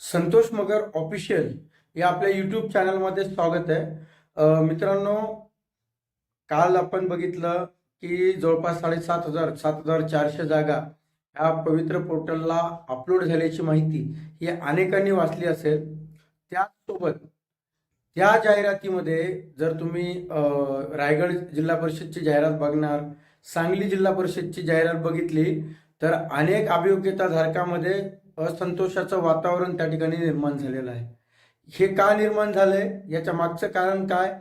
संतोष मगर official या आपल्या YouTube चॅनलमध्ये स्वागत आहे. मित्रांनो काल आपण बघितलं की जवळपास साडेसात हजार सात हजार चारशे जागा ह्या पवित्र पोर्टलला अपलोड झाल्याची माहिती ही अनेकांनी वाचली असेल. त्याचसोबत त्या जाहिरातीमध्ये जर तुम्ही रायगड जिल्हा परिषदची जाहिरात बघणार सांगली जिल्हा परिषदची जाहिरात बघितली तर अनेक अभियोग्यता धारकामध्ये असंतोषाचं वातावरण त्या ठिकाणी निर्माण झालेलं आहे. हे का निर्माण झालंय? याच्या मागचं कारण काय?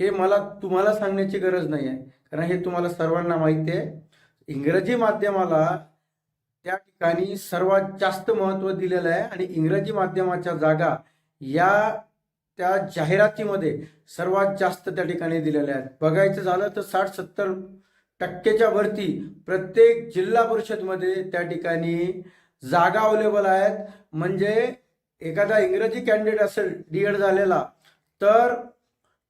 हे मला तुम्हाला सांगण्याची गरज नाही आहे कारण हे तुम्हाला सर्वांना माहिती आहे. इंग्रजी माध्यमाला त्या ठिकाणी सर्वात जास्त महत्त्व दिलेलं आहे. आणि इंग्रजी माध्यमाच्या जागा या त्या जाहिरातीमध्ये सर्वात जास्त त्या ठिकाणी दिलेल्या आहेत. बघायचं झालं तर साठ सत्तर टक्केच्या वरती प्रत्येक जिल्हा परिषदमध्ये त्या ठिकाणी जागा अवेलेबल आहेत. म्हणजे एखादा इंग्रजी कॅन्डिडेट असेल डी एड झालेला तर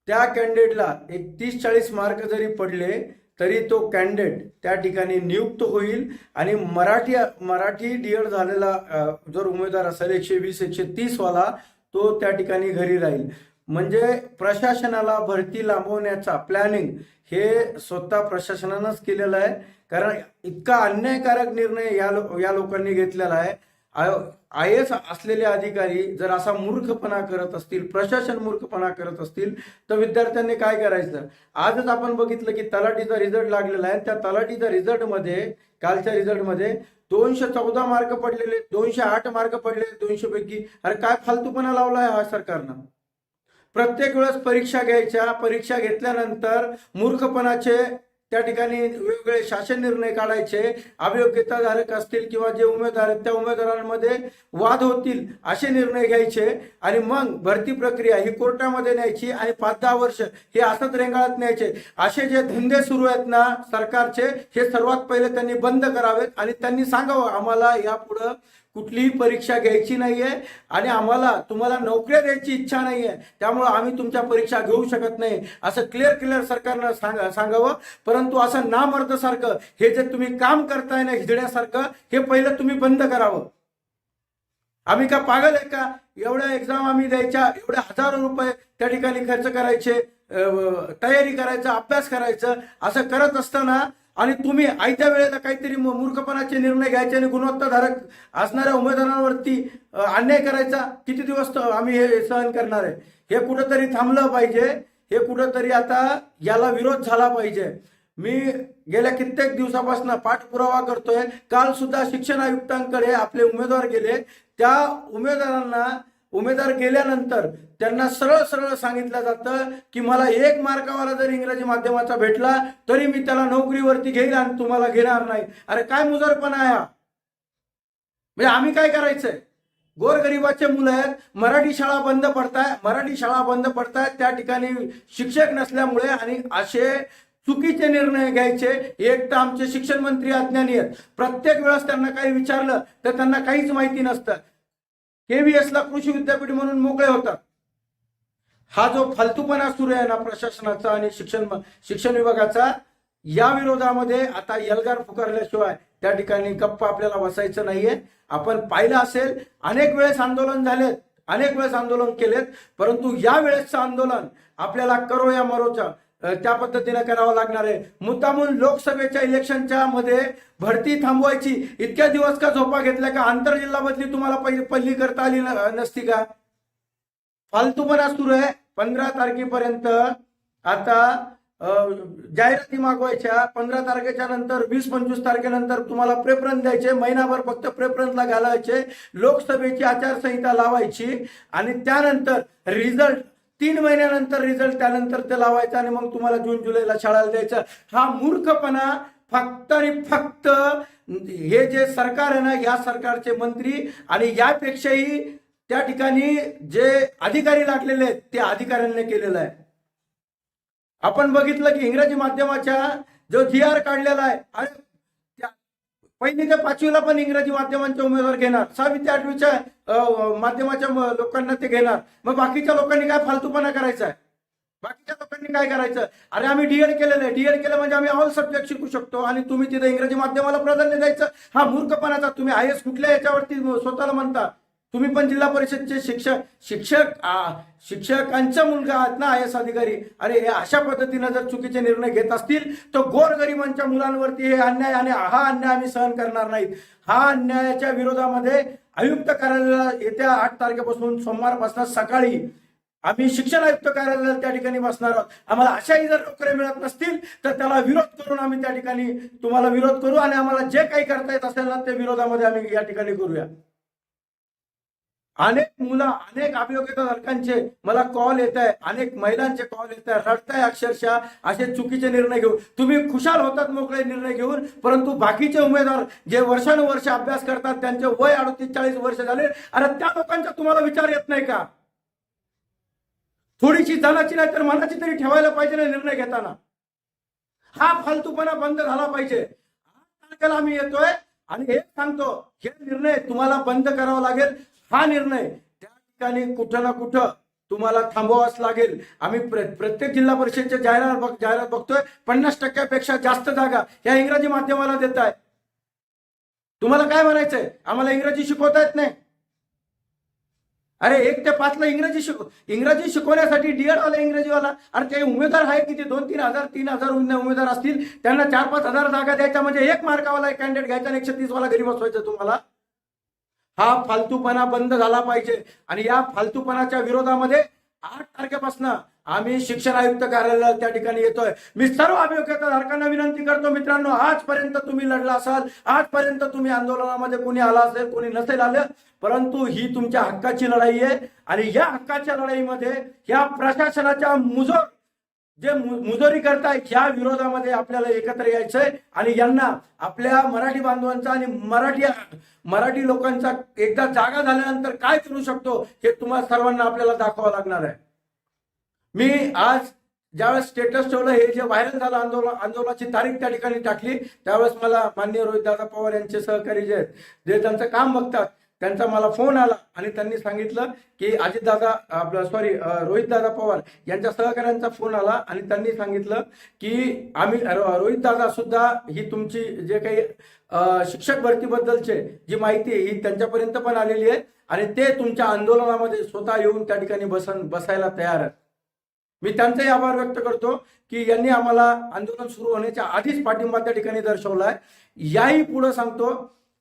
त्या कॅन्डिडेटला एक तीस चाळीस मार्क जरी पडले तरी तो कॅन्डिडेट त्या ठिकाणी नियुक्त होईल. आणि मराठी मराठी डी एड झालेला जर उमेदवार असेल एकशे वीस एकशे तीसवाला तो त्या ठिकाणी घरी राहील. म्हणजे प्रशासनाला भरती लांबवण्याचा प्लॅनिंग हे स्वतः प्रशासनानंच केलेलं आहे. कारण इतका अन्यायकारक निर्णय या लो या लोकांनी घेतलेला आहे. आय एस असलेले अधिकारी जर असा मूर्खपणा करत असतील प्रशासन मूर्खपणा करत असतील तर विद्यार्थ्यांनी काय करायचं? आजच आपण बघितलं की तलाठीचा रिझल्ट लागलेला आहे. त्या तलाठीच्या रिझल्टमध्ये कालच्या रिझल्टमध्ये दोनशे चौदा मार्क पडलेले दोनशे आठ मार्क पडलेले दोनशे पैकी. अरे काय फालतूपणा लावला आहे हा सरकारनं? प्रत्येक वेळेस परीक्षा घ्यायच्या परीक्षा घेतल्यानंतर मूर्खपणाचे त्या ठिकाणी वेगवेगळे शासन निर्णय काढायचे अभियोग्यताधारक असतील किंवा जे उमेदवार आहेत त्या उमेदवारांमध्ये वाद होतील असे निर्णय घ्यायचे आणि मग भरती प्रक्रिया ही कोर्टामध्ये न्यायची आणि पाच दहा वर्ष हे असंच रेंगाळत न्यायचे. असे जे धंदे सुरू आहेत ना सरकारचे हे सर्वात पहिले त्यांनी बंद करावेत आणि त्यांनी सांगावं आम्हाला यापुढं कुठलीही परीक्षा घ्यायची नाहीये आणि आम्हाला तुम्हाला नोकऱ्या द्यायची इच्छा नाहीये त्यामुळं आम्ही तुमच्या परीक्षा घेऊ शकत नाही. असं क्लिअर क्लिअर सरकारनं सांग सांगावं. परंतु असं नामर्द सारखं हे जे तुम्ही काम करताय ना हिजण्यासारखं हे पहिलं तुम्ही बंद करावं. आम्ही का पागल आहे का? एवढ्या एक्झाम आम्ही द्यायच्या एवढे हजारो रुपये त्या ठिकाणी खर्च करायचे तयारी करायचं अभ्यास करायचं असं करत असताना आणि तुम्ही आयत्या वेळेला काहीतरी मूर्खपणाचे निर्णय घ्यायचे आणि गुणवत्ताधारक असणाऱ्या उमेदवारांवरती अन्याय करायचा? किती दिवस आम्ही हे सहन करणार आहे? हे कुठंतरी थांबलं पाहिजे. हे कुठंतरी आता याला विरोध झाला पाहिजे. मी गेल्या कित्येक दिवसापासून पाठपुरावा करतोय. काल सुद्धा शिक्षण आयुक्तांकडे आपले उमेदवार गेले. त्या उमेदवारांना उमेदवार गेल्यानंतर त्यांना सरळ सरळ सांगितलं जातं की मला एक मार्कावाला जर इंग्रजी माध्यमाचा भेटला तरी मी त्याला नोकरीवरती घेईल आणि तुम्हाला घेणार नाही. अरे काय मुजरपणा आहे म्हणजे आम्ही काय करायचंय? गोरगरिबाचे मुलं आहेत मराठी शाळा बंद पडताय मराठी शाळा बंद पडतायत त्या ठिकाणी शिक्षक नसल्यामुळे आणि असे चुकीचे निर्णय घ्यायचे एक तर आमचे शिक्षण मंत्री अज्ञानी आहेत. प्रत्येक वेळेस त्यांना काही विचारलं तर त्यांना काहीच माहिती नसतं. केव्हीएसला कृषी विद्यापीठ म्हणून मोकळे होतात. हा जो फालतूपणा सुरू आहे ना प्रशासनाचा आणि शिक्षण शिक्षण विभागाचा या विरोधामध्ये आता यलगार पुकारल्याशिवाय त्या ठिकाणी गप्प आपल्याला बसायचं नाहीये. आपण पाहिलं असेल अनेक वेळेस आंदोलन झालेत अनेक वेळेस आंदोलन केलेत परंतु या वेळेसचं आंदोलन आपल्याला करो या मरोच्या त्या पद्धतीने करावं लागणार आहे. मुद्दामून लोकसभेच्या इलेक्शनच्या मध्ये भरती थांबवायची. इतक्या दिवस का झोपा घेतल्या का? आंतरजिल्हा बदली तुम्हाला पहिली पल्ली करता आली नसती का? फालतूपणा सुरू आहे. पंधरा तारखेपर्यंत आता जाहिराती मागवायच्या. पंधरा तारखेच्या नंतर वीस पंचवीस तारखेनंतर तुम्हाला प्रेफरन्स द्यायचे. महिनाभर फक्त प्रेफरन्सला घालायचे. लोकसभेची आचारसंहिता लावायची. आणि त्यानंतर रिझल्ट तीन महिन्यानंतर रिझल्ट त्यानंतर ते लावायचा आणि मग तुम्हाला जून जुलैला शाळाला द्यायचं. हा मूर्खपणा फक्त आणि फक्त हे जे सरकार आहे ना या सरकारचे मंत्री आणि यापेक्षाही त्या ठिकाणी जे अधिकारी लागलेले आहेत ते अधिकाऱ्यांनी केलेलं आहे. आपण बघितलं की इंग्रजी माध्यमाच्या जो जी आर काढलेला आहे अरे पहिली ते पाचवीला पण इंग्रजी माध्यमांचे उमेदवार घेणार. सहावी ते आठवीच्या माध्यमाच्या लोकांना ते घेणार. मग बाकीच्या लोकांनी काय फालतूपणा करायचा? आहे बाकीच्या लोकांनी काय करायचं? अरे आम्ही डीएड केलेलं आहे. डीएड केलं म्हणजे आम्ही ऑल सब्जेक्ट शिकू शकतो आणि तुम्ही तिथे इंग्रजी माध्यमाला प्राधान्य द्यायचं. हा मूर्खपणाचा तुम्ही आय एस कुठल्या याच्यावरती स्वतःला म्हणता? तुम्ही पण जिल्हा परिषदचे शिक्षक शिक्षक आ, शिक्षकांचा मुलगा आहात ना आय एस अधिकारी. अरे हे अशा पद्धतीनं जर चुकीचे निर्णय घेत असतील तर गोरगरिबांच्या मुलांवरती हे अन्याय आणि हा अन्याय आम्ही सहन करणार नाहीत. हा अन्यायाच्या विरोधामध्ये आयुक्त कार्यालयाला येत्या आठ तारखेपासून सोमवारपासून सकाळी आम्ही शिक्षण आयुक्त कार्यालयात त्या ठिकाणी बसणार आहोत. आम्हाला अशाही जर नोकऱ्या मिळत नसतील तर त्याला विरोध करून आम्ही त्या ठिकाणी तुम्हाला विरोध करू आणि आम्हाला जे काही करता येत असेल ना ते विरोधामध्ये आम्ही या ठिकाणी करूया. अनेक मुलं अनेक अभियोग्यताधारकांचे मला कॉल येत आहे अनेक महिलांचे कॉल येत आहे रडताय अक्षरशः असे चुकीचे निर्णय घेऊन. तुम्ही खुशाल होतात मोकळे निर्णय घेऊन परंतु बाकीचे उमेदवार जे वर्षानुवर्ष अभ्यास करतात त्यांचे वय अडतीस चाळीस वर्ष झाले. अरे त्या लोकांचा तुम्हाला विचार येत नाही का? थोडीशी जनाची नाही तर मनाची तरी ठेवायला पाहिजे ना निर्णय घेताना. हा फालतूपणा बंद झाला पाहिजे. आम्ही येतोय आणि हे सांगतो हे निर्णय तुम्हाला बंद करावा लागेल. हा निर्णय त्या ठिकाणी कुठं ना कुठं तुम्हाला थांबवावाच लागेल. आम्ही प्र- प्रत्येक जिल्हा परिषदच्या जाहिरात बघ जाहिरात बघतोय. पन्नास टक्क्यापेक्षा जास्त जागा या इंग्रजी माध्यमाला देत आहे. तुम्हाला काय म्हणायचंय? आम्हाला इंग्रजी शिकवता येत नाही. अरे एक ते पाचला इंग्रजी शिक इंग्रजी शिकवण्यासाठी डीएड वाला इंग्रजीवाला. आणि ते उमेदवार आहे किती? दोन तीन हजार तीन हजार उमेदवार असतील. त्यांना चार पाच हजार जागा द्यायच्या म्हणजे एक मार्कावाला एक कॅन्डिडेट घ्यायचा आणि एकशे तीस वाला घरी बसवायचं तुम्हाला. हा फालतूपणा बंद झाला पाहिजे. आणि या फालतूपणाच्या विरोधामध्ये आठ तारखेपासून आम्ही शिक्षण आयुक्त कार्यालय त्या ठिकाणी येतोय. मी सर्व अभियोग्यताधारकांना विनंती करतो मित्रांनो आजपर्यंत तुम्ही लढला असाल आजपर्यंत तुम्ही आंदोलनामध्ये कोणी आला असेल कोणी नसेल आलं परंतु ही तुमच्या हक्काची लढाई आहे. आणि या हक्काच्या लढाईमध्ये या प्रशासनाच्या मुजोर जे मुजोरी करताय ह्या विरोधामध्ये आपल्याला एकत्र यायचंय. आणि यांना आपल्या मराठी बांधवांचा आणि मराठी मराठी लोकांचा एकदा जागा झाल्यानंतर काय करू शकतो हे तुम्हाला सर्वांना आपल्याला दाखवावं लागणार आहे. मी आज ज्यावेळेस स्टेटस ठेवलं हे जे व्हायरल झालं आंदोलन आंदोलनाची तारीख त्या ठिकाणी टाकली त्यावेळेस मला माननीय रोहितदादा पवार यांचे सहकारी जे आहेत जे त्यांचं काम बघतात त्यांचा मला फोन आला आणि त्यांनी सांगितलं की अजितदादा आपलं सॉरी रोहितदादा पवार यांच्या सहकाऱ्यांचा फोन आला आणि त्यांनी सांगितलं की आम्ही रोहित दादा सुद्धा ही तुमची जे काही शिक्षक भरतीबद्दलचे जी माहिती आहे ही त्यांच्यापर्यंत पण आलेली आहे आणि ते तुमच्या आंदोलनामध्ये स्वतः येऊन त्या ठिकाणी बसन बसायला तयार आहेत. मी त्यांचाही आभार व्यक्त करतो की यांनी आम्हाला आंदोलन सुरू होण्याच्या आधीच पाठिंबा त्या ठिकाणी दर्शवला आहे. याही पुढे सांगतो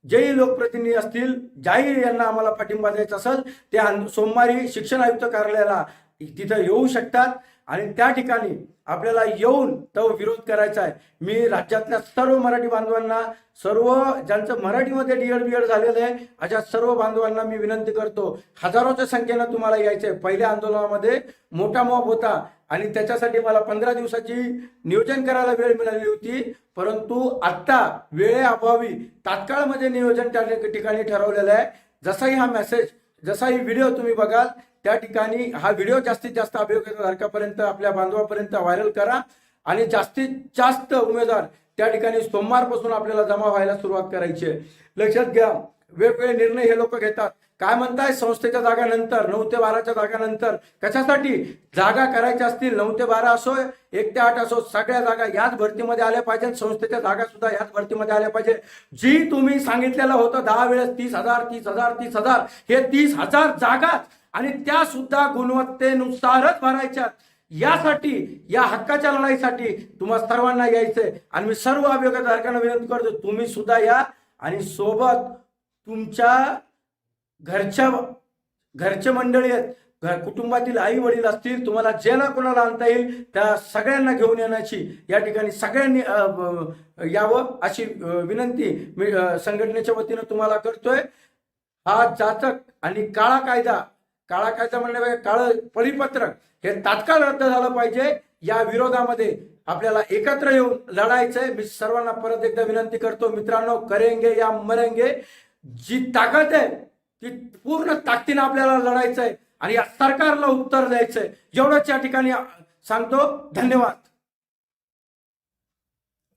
जेही लोकप्रतिनिधी असतील ज्याही यांना आम्हाला पाठिंबा द्यायचा असेल ते सोमवारी शिक्षण आयुक्त कार्यालयाला तिथं येऊ शकतात. आणि त्या ठिकाणी आपल्याला येऊन तो विरोध करायचा आहे. मी राज्यातल्या सर्व मराठी बांधवांना सर्व ज्यांचं मराठीमध्ये डीएड बीएड झालेलं आहे अशा सर्व बांधवांना मी विनंती करतो. हजारोच्या संख्येनं तुम्हाला यायचंय. पहिल्या आंदोलनामध्ये मोठा मोप होता. आणि त्याच्यासाठी मला पंधरा दिवसाची नियोजन करायला वेळ मिळाली होती. परंतु आत्ता वेळेअभावी तात्काळमध्ये नियोजन त्या ठिकाणी ठरवलेलं आहे. जसाही हा मेसेज जसाही व्हिडिओ तुम्ही बघाल त्या ठिकाणी हा व्हिडिओ जास्तीत जास्त अभियोगधारकापर्यंत आपल्या बांधवापर्यंत व्हायरल करा. आणि जास्तीत जास्त उमेदवार त्या ठिकाणी सोमवारपासून आपल्याला जमा व्हायला सुरुवात करायची आहे. लक्षात घ्या वेगवेगळे निर्णय हे लोक घेतात. काय म्हणताय? संस्थेच्या जागानंतर नऊ ते बाराच्या जागानंतर. कशासाठी? जागा करायच्या असतील नऊ ते बारा असो एक ते आठ असो सगळ्या जागा याच भरतीमध्ये आल्या पाहिजे संस्थेच्या जागा सुद्धा याच भरतीमध्ये आल्या पाहिजे. जी तुम्ही सांगितलेलं होतं दहा वेळेस तीस हजार तीस हजार तीस हजार हे तीस हजार जागा आणि त्या सुद्धा गुणवत्तेनुसारच भरायच्या. यासाठी या हक्काच्या लढाईसाठी तुम्हाला सर्वांना यायचंय. आणि मी सर्व अभियोगधारकांना विनंती करतो तुम्ही सुद्धा या आणि सोबत तुमच्या घरच्या घरचे मंडळी आहेत घर कुटुंबातील आई वडील असतील तुम्हाला जे ना कोणाला आणता येईल त्या सगळ्यांना घेऊन येण्याची या ठिकाणी सगळ्यांनी यावं अशी विनंती मी संघटनेच्या वतीनं तुम्हाला करतोय. हा जाचक आणि काळा कायदा काळा कायदा म्हणण्यापेक्षा काळं परिपत्रक हे तात्काळ रद्द झालं पाहिजे. या विरोधामध्ये आपल्याला एकत्र येऊन लढायचंय. मी सर्वांना परत एकदा विनंती करतो मित्रांनो करेंगे या मरेंगे. जी ताकद आहे ती पूर्ण ताकदीनं आपल्याला लढायचं आहे आणि या सरकारला उत्तर द्यायचंय. एवढंच या ठिकाणी सांगतो. धन्यवाद.